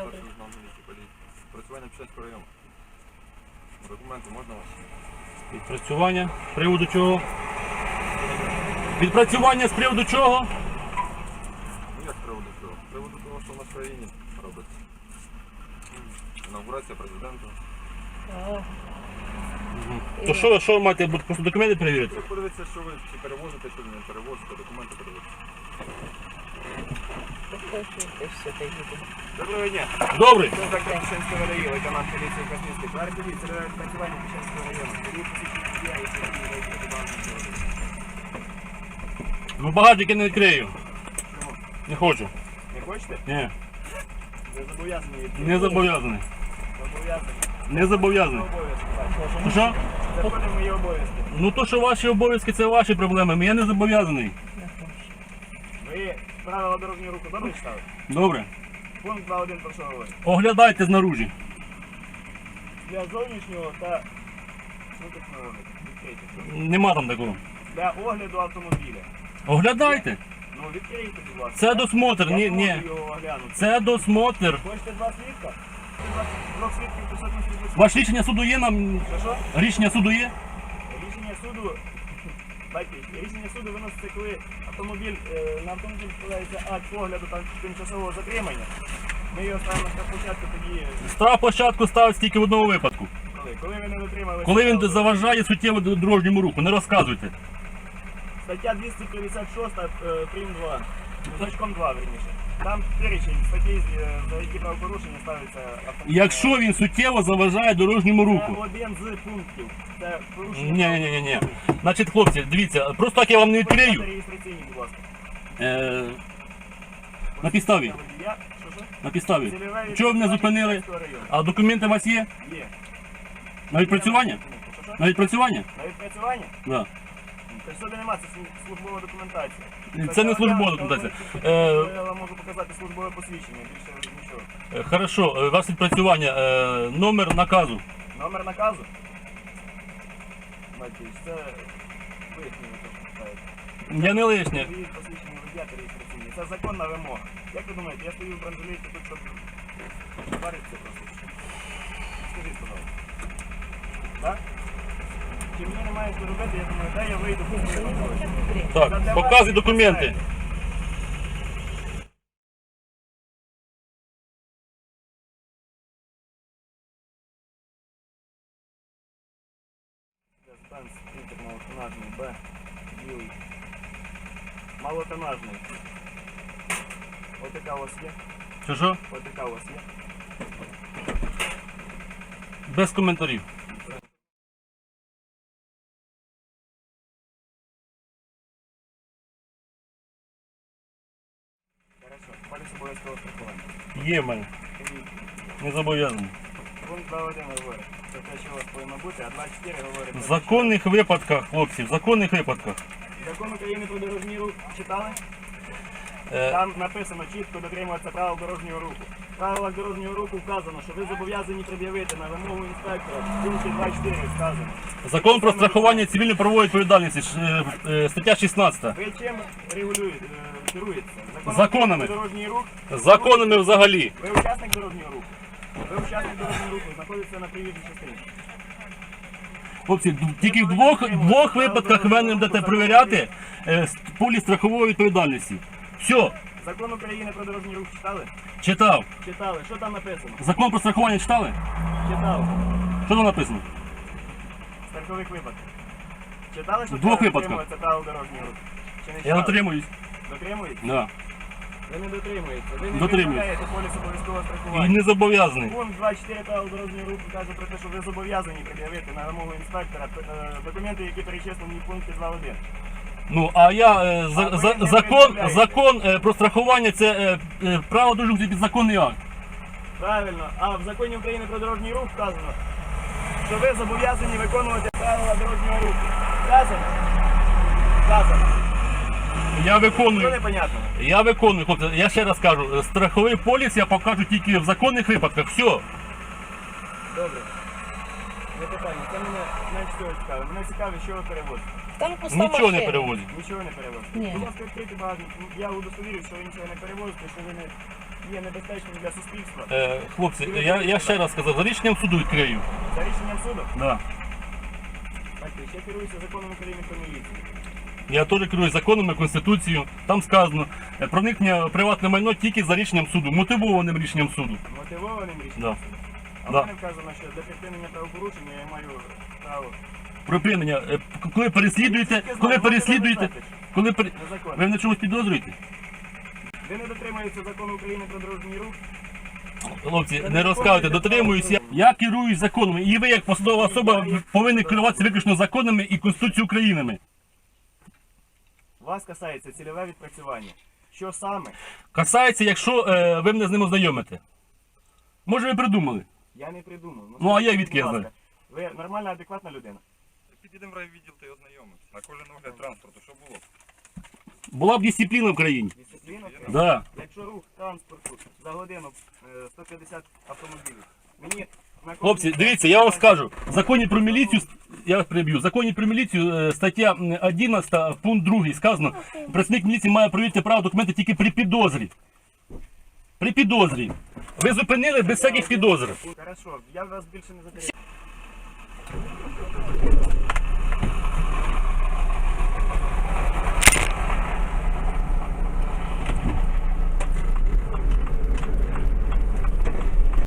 дня. Добре. Перший лейтенант міліції поліції. Працювання Печерського району. Документи можна вас? Відпрацювання з приводу чого? Відпрацювання з приводу чого? Ну як з приводу цього? З приводу того, що в нас в країні робиться. Інаугурація президента. Ага. То що, ви- що ви маєте просто документи перевірити? Ви подивіться, що ви чи перевозите, що ви не перевозите, документи подивіться. Послухайте, все, та їду. Доброго дня. Добре. Це закон Пішенського району, лейтенант поліції Космінський. Товариш поліція, це працювання Пішенського району. Поліції. Ну багажник не відкрию. Не хочу. Не хочете? Ні. Ви зобов'язані. Не зобов'язаний. Зобов'язані. Не зобов'язаний. Ну що? Це мої обов'язки. Ну то, що ваші обов'язки, це ваші проблеми. Я не зобов'язаний. Ви правила дорожнього руху добре читали? Добре. Пункт 2.1 про що говорить? Оглядайте знаружі. Для зовнішнього та внутрішнього огляду. Відкрийте. Нема там такого. Для огляду автомобіля. Оглядайте. Ну, відкрийте, будь ласка. Це досмотр. Я Ні, можу ні. його оглянути. Це досмотр. Хочете два свідка? Двох свідків Ваше рішення суду є нам. Що що? Рішення суду є? Рішення суду. Рішення суду виноситься, коли автомобіль, е, на автомобіль складається акт погляду та тимчасового затримання. Ми його ставимо на початку тоді, Штраф площадку ставить тільки в одному випадку. коли? Коли ви не дотримали. Коли він заважає суттєво дорожньому руху, не розказуйте. Стаття 256 е, прим 2. Значком 2, верніше. Там перечень статей, е, за які правопорушення ставиться автомобіль. Якщо він суттєво заважає дорожньому Це один з пунктів. Це порушення. Ні, ні, ні, ні. Значить, хлопці, дивіться, просто так я вам не відкрию. Реєстраційні, будь ласка. Е, на підставі. Що? На підставі. Цільове Чого ви мене відпрацювання зупинили? Київського. А документи у вас є? Є. На відпрацювання? Що? На відпрацювання? На відпрацювання? Да. Та сюди нема, це слу- службова документація. Це не службова документація. Е, Я вам можу показати службове посвідчення, більше нічого. Е, Хорошо, е, ваше відпрацювання, е, номер наказу. Номер наказу? Бачиш, це що питаєте. Я не лишнє. Реєстраційні. Це законна вимога. Як ви думаєте, я стою в бронежилеті тут, щоб паритися просто? Скажіть, пожалуйста. Так? Чи мені немає що робити, я думаю, дай я вийду, Так, показуй документи. Стан спринтер малотонажний, Б, білий. Малотонажний. ОТК у вас є? Що що? ОТК у вас є? Без коментарів. Страхування. Є в мене. Не зобов'язаний. Пункт 2.1 говорить. Це те, що у вас повинно бути, а 2.4 говорить. В законних випадках, хлопці, в законних випадках. Закон України про дорожній рух читали? Е, Там написано чітко дотримуватися правил дорожнього руху. Правилах дорожнього руху вказано, що ви зобов'язані пред'явити на вимогу інспектора. Пункті 2.4 сказано. Закон про страхування цивільної правової відповідальності, ш- е, е, стаття 16. Ви чим регулюєте, е, керуєтеся? Законом Законами. про Дорожній рух. Законами взагалі. Ви учасник дорожнього руху. Ви учасник дорожнього руху, знаходитеся на приїзній частині. Хлопці, д- тільки в двох, двох випадках ви мене будете перевіряти е, полі страхової відповідальності. Все, Закон України про дорожній рух читали? читав. Читали. Що там написано? Закон про страхування читали? Читали. Що там написано? Страхових випадках. Читали, що В двох випадках. дотримуватися правил дорожнього руху? Чи не Я читали? дотримуюсь. Дотримуєтесь? Да. Ви не дотримуєтеся. Ви не Дотримуюсь. поліс обов'язкового І страхування. не зобов'язаний. Пункт 24 правил дорожнього руху каже про те, що ви зобов'язані пред'явити на вимогу інспектора е, документи, які перечислені в пункті 2.1. Ну а я е, за, А ви за, не закон, закон е, про страхування це е, е, право дуже підзаконний акт. Правильно. А в законі України про дорожній рух вказано, що ви зобов'язані виконувати правила дорожнього руху. Вказано? Вказано. Я Що виконую. непонятно? Я виконую, хлопці. Я ще раз кажу, е, страховий поліс я покажу тільки в законних випадках. Все. Добре. Не питання. Це мене менше цього цікавить. Мене цікавить, що ви перевозите. Там пуста Нічого не машина. перевозять. Нічого не перевозите. Ні. Будь ласка, багажник. Я удостовірюю, що ви нічого не перевозите, що ви не є небезпечним для суспільства. Е, хлопці, я, я ще раз сказав, за рішенням суду відкрию. За рішенням суду, Да. бачите, ще керуюся законом України про міліцію. Я теж керую законами, конституцією. Там сказано е, проникнення в приватне майно тільки за рішенням суду, мотивованим рішенням суду. Мотивованим рішенням Да. суду. А в Да. мене вказано, що для припинення правопорушення я маю право. Припинення, е, коли переслідуєте, коли переслідуєте, коли пере... Незаконно. ви в чомусь підозрюєте? Ви не дотримуєтеся закону України про дорожній рух. Хлопці, не розказуйте, дотримуюся. Я керуюсь законами, і ви, як посадова особа, повинні керуватися виключно законами і Конституцією України. Вас касається цільове відпрацювання. Що саме? Касається, якщо е, ви мене з ним ознайомите. Може, ви придумали? Я не придумав. Ну, а я скажіть, відки я будь знаю? Ви нормальна, адекватна людина. Підійдемо в райвідділ та й ознайомимося. На кожен огляд транспорту, що було? Була б дисципліна в країні. Дисципліна. Да. Якщо рух транспорту за годину е, 150 автомобілів. Мені на Хлопці, дивіться, я вам скажу. В законі про міліцію, я вас приб'ю, в законі про міліцію е, стаття м, 11, пункт 2 сказано, працівник міліції має перевірити право документи тільки при підозрі. При підозрі. Ви зупинили без всяких підозр. Хорошо, я вас більше не затримую.